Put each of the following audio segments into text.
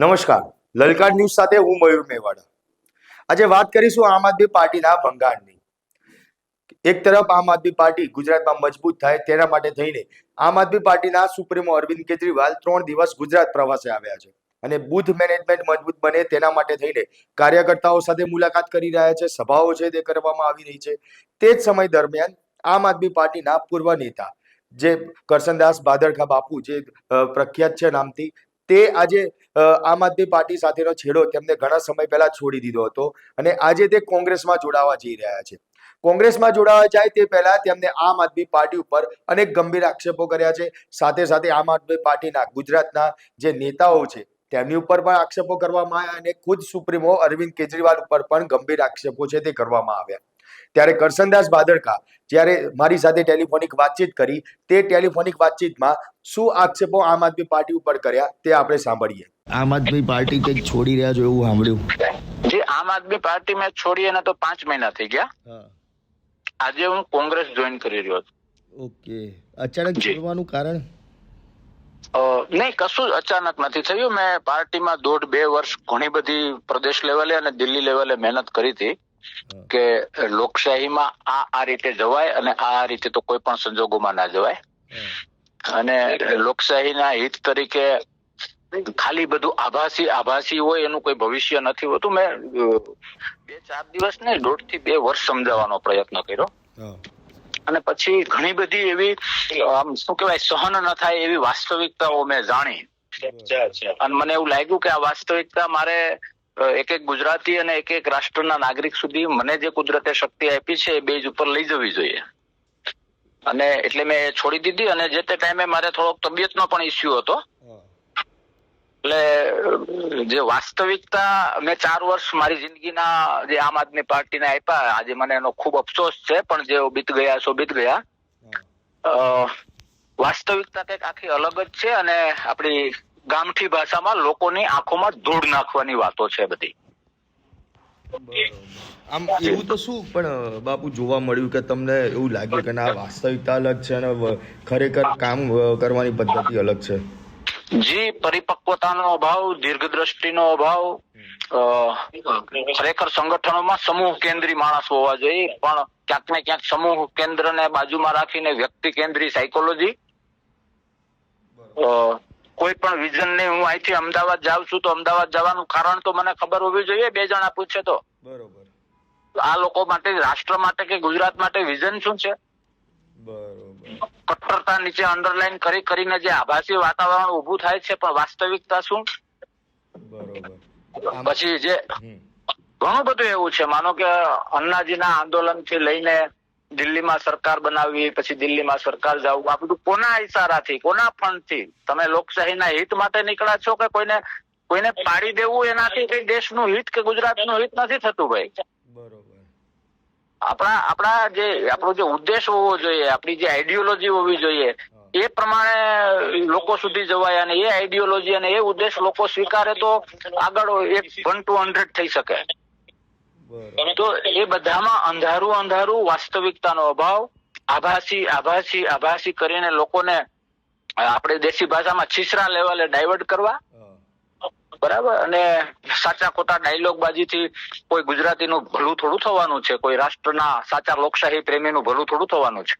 નમસ્કાર. લલકાર ન્યૂઝ સાથે હું મયુર મેવાડા. આજે વાત કરીશું આમ આદમી પાર્ટીના ભંગાણની. એક તરફ આમ આદમી પાર્ટી ગુજરાતમાં મજબૂત થાય તેના માટે થઈને આમ આદમી પાર્ટીના સુપ્રીમો અરવિંદ કેજરીવાલ ત્રણ દિવસ ગુજરાત પ્રવાસે આવ્યા છે અને બુથ મેનેજમેન્ટ મજબૂત બને તેના માટે થઈને કાર્યકર્તાઓ સાથે મુલાકાત કરી રહ્યા છે, સભાઓ છે તે કરવામાં આવી રહી છે. તે જ સમય દરમિયાન આમ આદમી પાર્ટીના પૂર્વ નેતા જે કરસનદાસ ભાદરકા બાપુ જે પ્રખ્યાત છે નામથી તે આજે આમ આદમી પાર્ટી સાથેનો છેડો તેમને ઘણા સમય પહેલા છોડી દીધો હતો અને આજે તે કોંગ્રેસમાં જોડાવા જઈ રહ્યા છે. કોંગ્રેસમાં જોડાવા જાય તે પહેલા તેમને આમ આદમી પાર્ટી ઉપર અનેક ગંભીર આક્ષેપો કર્યા છે. સાથે સાથે આમ આદમી પાર્ટીના ગુજરાતના જે નેતાઓ છે તેમની ઉપર પણ આક્ષેપો કરવામાં આવ્યા અને ખુદ સુપ્રીમો અરવિંદ કેજરીવાલ ઉપર પણ ગંભીર આક્ષેપો છે તે કરવામાં આવ્યા. ત્યારે કરસનદાસ ભાદરકા જ્યારે મારી સાથે ટેલિફોનિક વાતચીત કરી તે ટેલિફોનિક વાતચીતમાં શું આક્ષેપો આમ આદમી પાર્ટી ઉપર કર્યા તે આપણે સાંભળીએ. આમ આદમી પાર્ટી કંઈક છોડી રહ્યા છો એવું સાંભળ્યું. જે આમ આદમી પાર્ટી મેં છોડી એને તો પાંચ મહિના થઈ ગયા. આજે હું કોંગ્રેસ જોઈન કરી રહ્યો છું. ઓકે. અચાનક છોડવાનું કારણ? નહીં કશું જ અચાનક નથી થયું. મેં પાર્ટીમાં દોઢ બે વર્ષ ઘણી બધી પ્રદેશ લેવલે અને દિલ્હી લેવલે મહેનત કરી હતી. કે લોકશાહીમાં આ આ રીતે જવાય અને આ આ રીતે તો કોઈ પણ સંજોગોમાં ના જવાય. અને લોકશાહીના હિત તરીકે ખાલી બધું આભાસી આભાસી હોય એનું કોઈ ભવિષ્ય નથી હોતું. મેં બે ચાર દિવસ ને દોઢથી બે વર્ષ સમજાવવાનો પ્રયત્ન કર્યો. અને પછી ઘણી બધી એવી આમ શું કહેવાય સહન ન થાય એવી વાસ્તવિકતાઓ મેં જાણી. અને મને એવું લાગ્યું કે આ વાસ્તવિકતા મારે એક એક ગુજરાતી અને એક એક રાષ્ટ્રના નાગરિક સુધી મને જે કુદરતે શક્તિ આપી છે એ બેઝ ઉપર લઈ જવી જોઈએ. અને એટલે મેં છોડી દીધી અને જે તે ટાઈમે મારે થોડોક તબિયતનો પણ ઇસ્યુ હતો. એટલે જે વાસ્તવિકતા મેં ચાર વર્ષ મારી જિંદગીના જે આમ આદમી પાર્ટીને આપ્યા આજે મને એનો ખૂબ અફસોસ છે પણ જે બીત ગયા સો બીત ગયા. અ, વાસ્તવિકતા કંઈક આખી અલગ જ છે અને આપણી ગામઠી ભાષામાં લોકોની આંખોમાં ધૂળ નાખવાની વાતો છે બધી. આમ એવું તો શું પણ બાપુ જોવા મળ્યું કે તમને એવું લાગ્યું કે ના વાસ્તવિકતા અલગ છે અને ખરેખર કામ કરવાની પદ્ધતિ અલગ છે જી પરિપક્વતાનો અભાવ દીર્ઘદ્રષ્ટિનો અભાવ ખરેખર સંગઠનોમાં સમૂહ કેન્દ્રી માણસ હોવા જોઈએ પણ ક્યાંક ને ક્યાંક સમૂહ કેન્દ્રને બાજુમાં રાખીને વ્યક્તિ કેન્દ્રી સાયકોલોજી અ, કોઈ પણ વિઝન ને હું અહીંથી અમદાવાદ જાઉં છું તો અમદાવાદ જવાનું કારણ તો મને ખબર હોવી જોઈએ બે જણા પૂછે તો. બરોબર. આ લોકો માટે રાષ્ટ્ર માટે કે ગુજરાત માટે વિઝન શું છે? બરોબર. કટ્ટરતા નીચે અંડરલાઈન કરી કરીને જે આભાસી વાતાવરણ ઉભું થાય છે પણ વાસ્તવિકતા શું? પછી જે ઘણું બધું એવું છે. માનો કે અન્નાજીના આંદોલનથી લઈને દિલ્હીમાં સરકાર બનાવવી પછી દિલ્હીમાં સરકાર જવું. આ બધું કોના ઇશારાથી કોના ફંડથી તમે લોકશાહીના હિત માટે નીકળ્યા છો કે કોઈને કોઈને પાડી દેવું એનાથી કઈ દેશનું હિત કે ગુજરાતનું હિત નથી થતું ભાઈ? બરોબર. આપણા આપણા જે આપણો જે ઉદ્દેશ હોવો જોઈએ આપણી જે આઈડિયોલોજી હોવી જોઈએ એ પ્રમાણે લોકો સુધી જવાય અને એ આઈડિયોલોજી અને એ ઉદ્દેશ લોકો સ્વીકારે તો આગળ એક વન ટુ હંડ્રેડ થઈ શકે. તો એ બધામાં અંધારું અંધારું વાસ્તવિકતાનો અભાવ આભાસી આભાસી આભાસી કરીને લોકોને આપણે દેશી ભાષામાં છીસરા લેવલે ડાયવર્ટ કરવા. બરાબર? અને સાચા ખોટા ડાયલોગ બાજીથી કોઈ ગુજરાતીનું ભલું થોડું થવાનું છે કોઈ રાષ્ટ્રના સાચા લોકશાહી પ્રેમીનું ભલું થોડું થવાનું છે.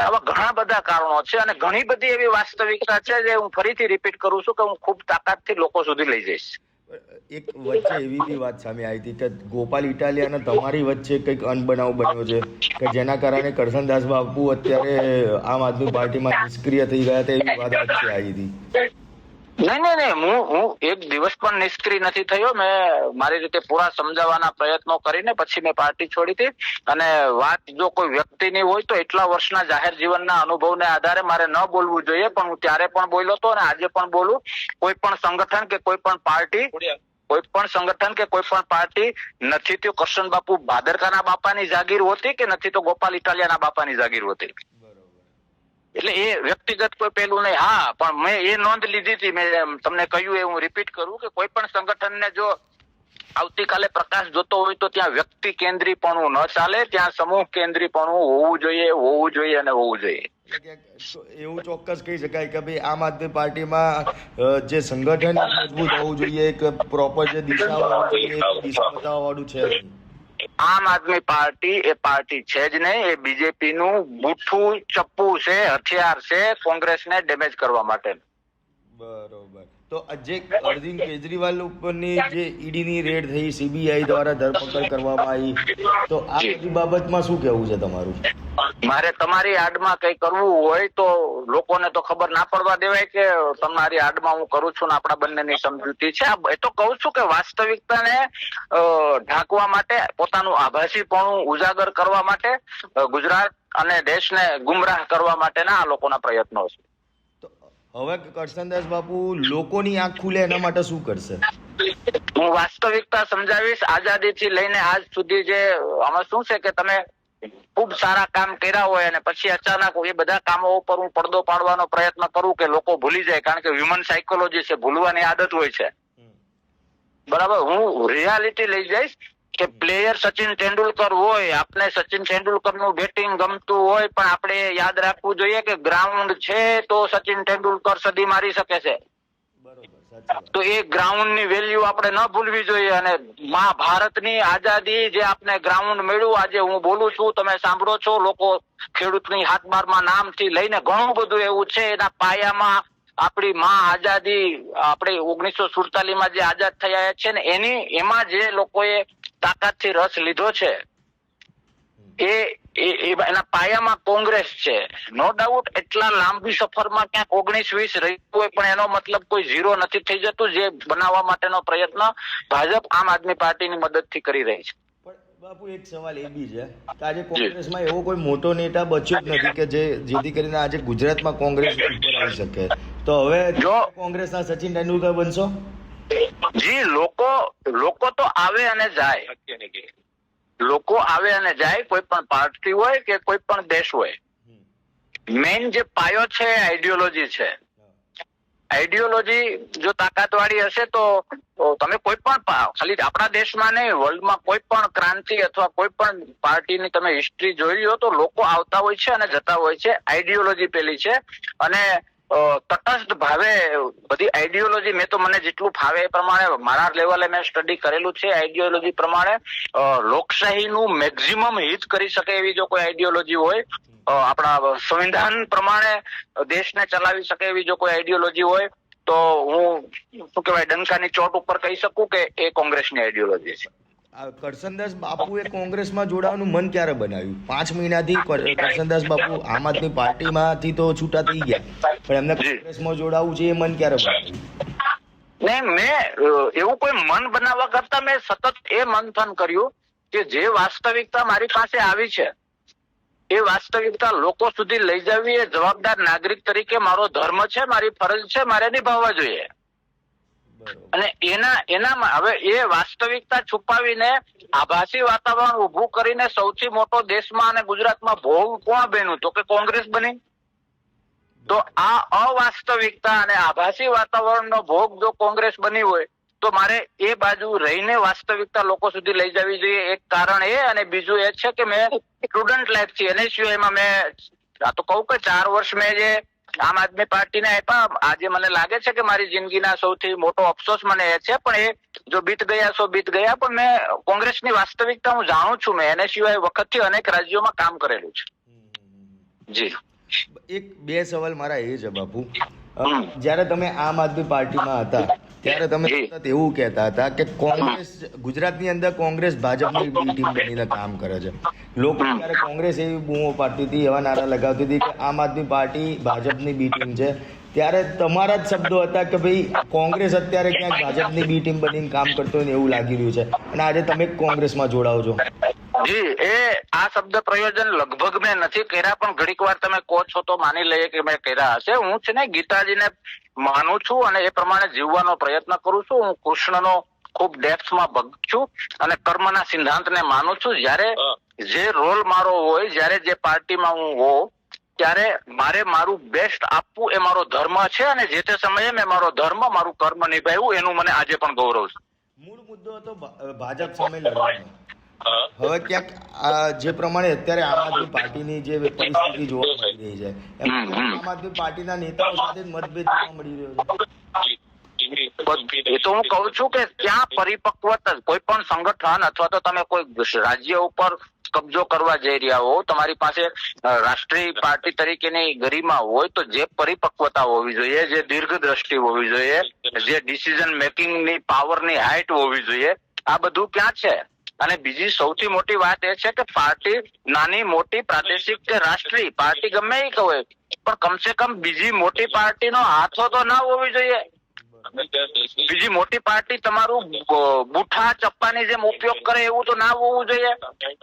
આવા ઘણા બધા કારણો છે અને ઘણી બધી એવી વાસ્તવિકતા છે જે હું ફરીથી રિપીટ કરું છું કે હું ખૂબ તાકાતથી લોકો સુધી લઈ જઈશ. એક વચ્ચે એવી બી વાત સામે આવી હતી કે ગોપાલ ઇટાલિયા અને તમારી વચ્ચે કંઈક અનબનાવ બન્યો છે, કે જેના કારણે કરશનદાસ બાપુ અત્યારે આમ આદમી પાર્ટીમાં નિષ્ક્રિય થઈ ગયા હતા એવી વાત વચ્ચે આવી હતી. નહીં નહીં નહીં, હું હું એક દિવસ પણ નિષ્ક્રિય નથી થયો. મેં મારી રીતે પૂરા સમજાવવાના પ્રયત્નો કરીને પછી મેં પાર્ટી છોડી હતી. અને વાત જો કોઈ વ્યક્તિની હોય તો એટલા વર્ષના જાહેર જીવનના અનુભવને આધારે મારે ન બોલવું જોઈએ, પણ હું ત્યારે પણ બોલ્યો હતો અને આજે પણ બોલું. કોઈ પણ સંગઠન કે કોઈ પણ પાર્ટી, કોઈ પણ સંગઠન કે કોઈ પણ પાર્ટી નથી તો કરશન બાપુ ભાદરકાના બાપાની જાગીર હોતી કે નથી તો ગોપાલ ઇટાલિયાના બાપાની જાગીર હોતી? એટલે એ વ્યક્તિગત કોઈ પેલું નહીં. હા, પણ મેં એ નોંધ લીધી હતી. મેં તમને કહ્યું એ હું રિપીટ કરું કે કોઈ પણ સંગઠનને જો આવતીકાલે પ્રકાશ જોતો હોય તો ત્યાં વ્યક્તિ કેન્દ્રીપણું ન ચાલે, ત્યાં સમૂહ કેન્દ્રીપણું હોવું જોઈએ હોવું જોઈએ અને હોવું જોઈએ. એવું ચોક્કસ કહી શકાય કે ભાઈ આમ આદમી પાર્ટીમાં જે સંગઠન મજબૂત હોવું જોઈએ એક પ્રોપર જે દિશા દિશા બતાવવાનું છે. આમ આદમી પાર્ટી એ પાર્ટી છે જ નહીં, એ બીજેપી નું બુઠ્ઠું ચપ્પુ છે, હથિયાર છે કોંગ્રેસને ડેમેજ કરવા માટે બરોબર. તો જે અરવિંદ કેજરીવાલ ઉપરની જે ઈડીની રેડ થઈ સીબીઆઈ દ્વારા ધરપકડ કરવામાં આવી તો આ બધી બાબતમાં શું કહેવું છે તમારું? મારે તમારી આડમાં કઈ કરવું હોય તો લોકોને તો ખબર ના પડવા દેવાય કે તમારી આડમાં હું કરું છું ને આપણા બંનેની સમજૂતી છે. એ તો કહું છું કે વાસ્તવિકતાને ઢાંકવા માટે પોતાનું આભાસીપણું ઉજાગર કરવા માટે ગુજરાત અને દેશને ગુમરાહ કરવા માટેના આ લોકોના પ્રયત્નો છે. હવે કરશનદાસ બાપુ લોકોની આંખ ખુલે એના માટે શું કરશે? હું વાસ્તવિકતા સમજાવીશ આઝાદી થી લઈને આજ સુધી જે આમાં શું છે કે તમે ખૂબ સારા કામ કર્યા હોય અને પછી અચાનક એ બધા કામો ઉપર હું પડદો પાડવાનો પ્રયત્ન કરું કે લોકો ભૂલી જાય કારણ કે હ્યુમન સાયકોલોજી છે ભૂલવાની આદત હોય છે. બરાબર હું રિયાલિટી લઈ જઈશ કે પ્લેયર સચિન તેંડુલકર હોય આપણે સચિન તેંડુલકરનું બેટિંગ ગમતું હોય પણ આપણે યાદ રાખવું જોઈએ કે ગ્રાઉન્ડ છે તો સચિન તેંડુલકર સદી મારી શકે છે. તો એ ગ્રાઉન્ડની વેલ્યુ આપણે ન ભૂલવી જોઈએ અને મહાભારતની આઝાદી જે આપણે ગ્રાઉન્ડ મળ્યું આજે હું બોલું છું તમે સાંભળો છો લોકો ખેડૂતની હાથ બારમાં નામથી લઈને ઘણું બધું એવું છે એના પાયામાં આપણી માં આઝાદી આપણે ઓગણીસો સુડતાલીસમાં જે આઝાદ થયા છે ને એની એમાં જે લોકોએ તાકાતથી રસ લીધો છે. એ એના પાયામાં કોંગ્રેસ છે. નો ડાઉટ એટલા લાંબી સફરમાં ક્યાંક ઓગણીસ વીસ રહ્યું હોય પણ એનો મતલબ કોઈ ઝીરો નથી થઈ જતું જે બનાવવા માટેનો પ્રયત્ન ભાજપ આમ આદમી પાર્ટીની મદદથી કરી રહી છે. બાપુ એક સવાલ એ બી છે કે આજે કોંગ્રેસમાં એવો કોઈ મોટો નેતા બચ્યો જ નથી કે જે જેથી કરીને આજે ગુજરાતમાં કોંગ્રેસ ઉપર આવી શકે. તો હવે જો- કોંગ્રેસના સચિન તેંડુલકર બનશો? જી લોકો લોકો તો આવે અને જાય. લોકો આવે અને જાય કોઈ પણ પાર્ટી હોય કે કોઈ પણ દેશ હોય. મેઇન જે પાયો છે આઈડિયોલોજી છે. આઈડિયોલોજી જો તાકાતવાળી હશે તો તમે કોઈ પણ ખાલી આપણા દેશમાં નહીં વર્લ્ડમાં કોઈ પણ ક્રાંતિ અથવા કોઈ પણ પાર્ટીની તમે હિસ્ટ્રી જોઈ લો તો લોકો આવતા હોય છે અને જતા હોય છે. આઈડિયોલોજી પેલી છે. અને તટસ્થ ભાવે બધી આઈડિયોલોજી મેં તો મને જેટલું ફાવે એ પ્રમાણે મારા લેવલે મેં સ્ટડી કરેલું છે. આઈડિયોલોજી પ્રમાણે લોકશાહીનું મેક્ઝિમમ હિત કરી શકે એવી જો કોઈ આઈડિયોલોજી હોય આપણા સંવિધાન પ્રમાણે દેશને ચલાવી શકે એવી જો કોઈ આઈડિયોલોજી હોય, તો હું શું કહેવાય, ડંકાની ચોટ ઉપર કહી શકું કે એ કોંગ્રેસની આઈડિયોલોજી છે. આ કરશનદાસ બાપુએ કોંગ્રેસમાં જોડાવાનું મન ક્યારે બનાવ્યું? પાંચ મહિનાથી કર- કરશનદાસ બાપુ આમ આદમી પાર્ટીમાંથી તો છૂટા થઈ ગયા. પણ એમને કોંગ્રેસમાં જોડાવું છે એ મન ક્યારે બનાવ્યું? ને મેં એવું કોઈ મન બનાવવા કરતા મેં સતત એ મંથન કર્યું કે જે વાસ્તવિકતા મારી પાસે આવી છે એ વાસ્તવિકતા લોકો સુધી લઈ જવી એ જવાબદાર નાગરિક તરીકે મારો ધર્મ છે મારી ફરજ છે મારે નિભાવવા જોઈએ. અને એના, એનામાં હવે એ વાસ્તવિકતા છુપાવીને આભાસી વાતાવરણ ઉભું કરીને સૌથી મોટો દેશમાં અને ગુજરાતમાં ભોગ કોણ બન્યું? તો કે કોંગ્રેસ બની. તો આ અવાસ્તવિકતા અને આભાસી વાતાવરણનો ભોગ જો કોંગ્રેસ બની હોય, તો મારે એ બાજુ રહીને વાસ્તવિકતા લોકો સુધી લઈ જવી જોઈએ. એક કારણ એ અને બીજું એ છે કે મેં સ્ટુડન્ટ લાઈફથી એને સિવાયમાં મેં, આ તો કહું કે ચાર વર્ષ મેં જે આમ આદમી પાર્ટીને આપ્યા આજે મને લાગે છે કે મારી જિંદગીના સૌથી મોટો અફસોસ મને એ છે પણ એ જો બીત ગયા સો બીત ગયા પણ મેં કોંગ્રેસની વાસ્તવિકતા હું જાણું છું મેં એને સિવાય વખતથી અનેક રાજ્યોમાં કામ કરેલું છે. જી. એક બે સવાલ મારા એ છે બાપુ. જ્યારે તમે આમ આદમી પાર્ટીમાં હતા ત્યારે તમે સતત એવું કહેતા હતા કે કોંગ્રેસ ગુજરાતની અંદર કોંગ્રેસ ભાજપની બી ટીમ બનીને કામ કરે છે. લોકો. ત્યારે કોંગ્રેસ એવી બૂમો પાડતી હતી એવા નારા લગાવતી હતી કે આમ આદમી પાર્ટી ભાજપની બી ટીમ છે. ત્યારે તમારા જ શબ્દો હતા કે ભાઈ કોંગ્રેસ અત્યારે ક્યાંક ભાજપની બી ટીમ બનીને કામ કરતો હોય ને એવું લાગી રહ્યું છે. અને આજે તમે કોંગ્રેસમાં જોડાઓ છો. જી એ આ શબ્દ પ્રયોજન લગભગ મેં નથી કર્યા પણ ઘડીક વાર તમે કહો છો તો માની લઈએ કે મેં કર્યા હશે. હું છે ને ગીતાજીને માનું છું અને એ પ્રમાણે જીવવાનો પ્રયત્ન કરું છું. હું કૃષ્ણનો ખૂબ ડેપ્થમાં ભક્ત છું અને કર્મના સિદ્ધાંતને માનું છું. જ્યારે જે રોલ મારો હોય જ્યારે જે પાર્ટીમાં હું હોઉં ત્યારે મારે મારું બેસ્ટ આપવું એ મારો ધર્મ છે અને જે તે સમયે મેં મારો ધર્મ મારું કર્મ નિભાવ્યું એનું મને આજે પણ ગૌરવ છે. મૂળ મુદ્દો હતો ભાજપ સામે લડવાનો. હવે ક્યાંક જે પ્રમાણે અત્યારે આમ આદમી પાર્ટીની જે પરિસ્થિતિ જોવા મળી રહી છે એમાં. આમ આદમી પાર્ટીના નેતાઓ સાથે મતભેદ જોવા મળી રહ્યો છે. એ તો હું કહું છું કે ત્યાં પરિપક્વતા કોઈ પણ સંગઠન અથવા તો તમે કોઈ રાજ્ય ઉપર કબજો કરવા જઈ રહ્યા હો, તમારી પાસે રાષ્ટ્રીય પાર્ટી તરીકેની ગરિમા હોય તો જે પરિપક્વતા હોવી જોઈએ, જે દીર્ઘ દ્રષ્ટિ હોવી જોઈએ, જે ડિસિઝન મેકિંગની પાવરની હાઇટ હોવી જોઈએ, આ બધું ક્યાં છે? અને બીજી સૌથી મોટી વાત એ છે કે પાર્ટી નાની, મોટી, પ્રાદેશિક કે રાષ્ટ્રીય, પાર્ટી ગમે એ હોય પણ કમસે કમ બીજી મોટી પાર્ટીનો હાથો તો ના હોવી જોઈએ. બીજી મોટી પાર્ટી તમારું બુઠા ચપ્પાની જેમ ઉપયોગ કરે એવું તો ના હોવું જોઈએ.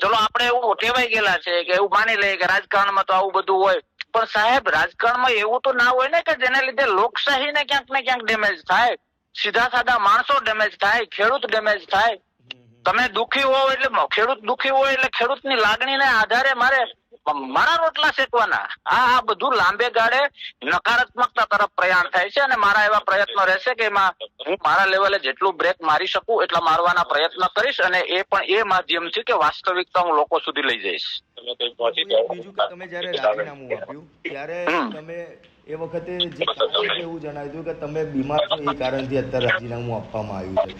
ચલો આપણે એવું ટેવાઈ ગયેલા છે કે એવું માની લઈએ કે રાજકારણમાં તો આવું બધું હોય. પણ સાહેબ રાજકારણમાં એવું તો ના હોય ને કે જેને લીધે લોકશાહીને ક્યાંક ને ક્યાંક ડેમેજ થાય. સીધા સાદા માણસો ડેમેજ થાય ખેડૂત ડેમેજ થાય. તમે દુખી હોવ એટલે ખેડૂત દુખી હોય એટલે ખેડૂતની લાગણીને આધારે મારે મારા રોટલા શેકવાના. આ આ બધું લાંબે ગાળે નકારાત્મકતા તરફ પ્રયાણ થાય છે અને મારા એવા પ્રયત્નો રહેશે કે એમાં હું મારા લેવલે જેટલું બ્રેક મારી શકું એટલા મારવાના પ્રયત્ન કરીશ અને એ પણ એ માધ્યમથી કે વાસ્તવિકતા હું લોકો સુધી લઈ જઈશ. બીજું કે તમે જયારે રાજીનામું આપ્યું ત્યારે તમે એ વખતે જે એવું જણાવ્યું હતું કે તમે બીમાર છો એ કારણથી અત્યારે રાજીનામું આપવામાં આવ્યું છે.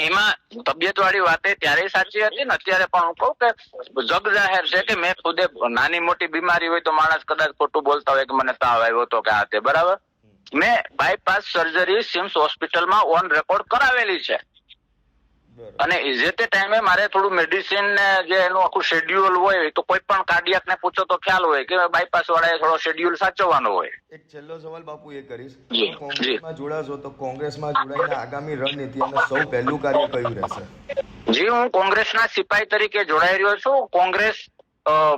એમાં તબિયત વાળી વાત ત્યારે સાચી હતી ને અત્યારે પણ હું કહું કે જગ જાહેર છે કે મેં ખુદે નાની મોટી બીમારી હોય તો માણસ કદાચ ખોટું બોલતા હોય કે મને તાવ આવ્યો હતો કે આ તે બરાબર? મેં બાયપાસ સર્જરી સિમ્સ હોસ્પિટલમાં ઓન રેકોર્ડ કરાવેલી છે. અને જે તે ટાઈમે મારે થોડું મેડિસિન જે એનું આખું શેડ્યુલ હોય તો કોઈ પણ કાર્ડિયાક ને પૂછો તો ખ્યાલ હોય કે બાયપાસ વાળાએ થોડો શેડ્યુલ સાચવવાનો હોય. એક છેલ્લો સવાલ બાપુ એ કરીશ. કોંગ્રેસમાં જોડાશો તો કોંગ્રેસમાં જોડાઈને આગામી રણનીતિ અને સૌ પહેલું કાર્ય કયું રહેશે? જી હું કોંગ્રેસના સિપાહી તરીકે જોડાઈ રહ્યો છું. કોંગ્રેસ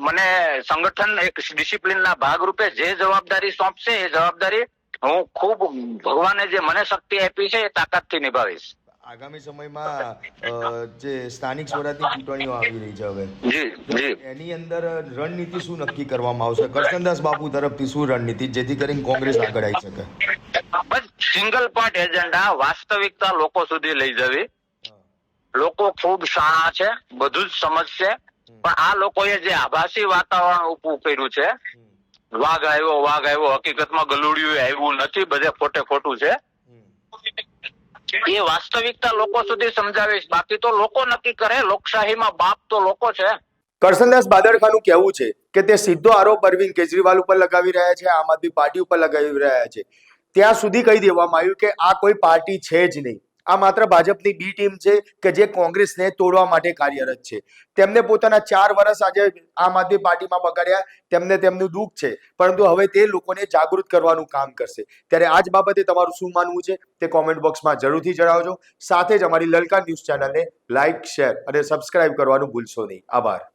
મને સંગઠન એક ડિસિપ્લિનના ભાગરૂપે જે જવાબદારી સોંપશે એ જવાબદારી હું ખૂબ ભગવાને જે મને શક્તિ આપી છે એ તાકાતથી નિભાવીશ. આગામી સમયમાં જે સ્થાનિક સ્વરાજની ચૂંટણીઓ આવી રહી છે હવે. એની અંદર રણનીતિ શું નક્કી કરવામાં આવશે? કરશનદાસ બાપુ તરફથી શું રણનીતિ જેથી કરીને કોંગ્રેસ આગળ આવી શકે? બસ સિંગલ પોઈન્ટ એજન્ડા વાસ્તવિકતા લોકો સુધી લઈ જવી. લોકો ખૂબ શાણા છે બધું જ સમજશે. પણ આ લોકોએ જે આભાસી વાતાવરણ ઉભું કર્યું છે વાઘ આવ્યો વાઘ આવ્યો હકીકતમાં ગલુડિયું આવ્યું નથી બધે ખોટે ખોટું છે. એ વાસ્તવિકતા લોકો સુધી સમજાવીશ. બાકી તો લોકો નક્કી કરે, લોકશાહીમાં બાપ તો લોકો છે. કરશનદાસ બાદરખાનું કહેવું છે કે તે સીધો આરોપ અરવિંદ કેજરીવાલ ઉપર લગાવી રહ્યા છે, આમ આદમી પાર્ટી ઉપર લગાવી રહ્યા છે. ત્યાં સુધી કહી દેવામાં આવ્યું કે આ કોઈ પાર્ટી છે જ નહીં. આ માત્ર ભાજપની બી ટીમ છે કે જે કોંગ્રેસને તોડવા માટે કાર્યરત છે. તેમને પોતાના ચાર વર્ષ આજે આમ આદમી પાર્ટીમાં બગાડ્યા, તેમને તેમનું દુઃખ છે. પરંતુ હવે તે લોકોને જાગૃત કરવાનું કામ કરશે. ત્યારે આ જ બાબતે તમારું શું માનવું છે તે કોમેન્ટ બોક્સમાં જરૂરથી જણાવજો. સાથે જ અમારી લલકા ન્યૂઝ ચેનલને લાઇક શેર અને સબસ્ક્રાઇબ કરવાનું ભૂલશો નહીં. આભાર.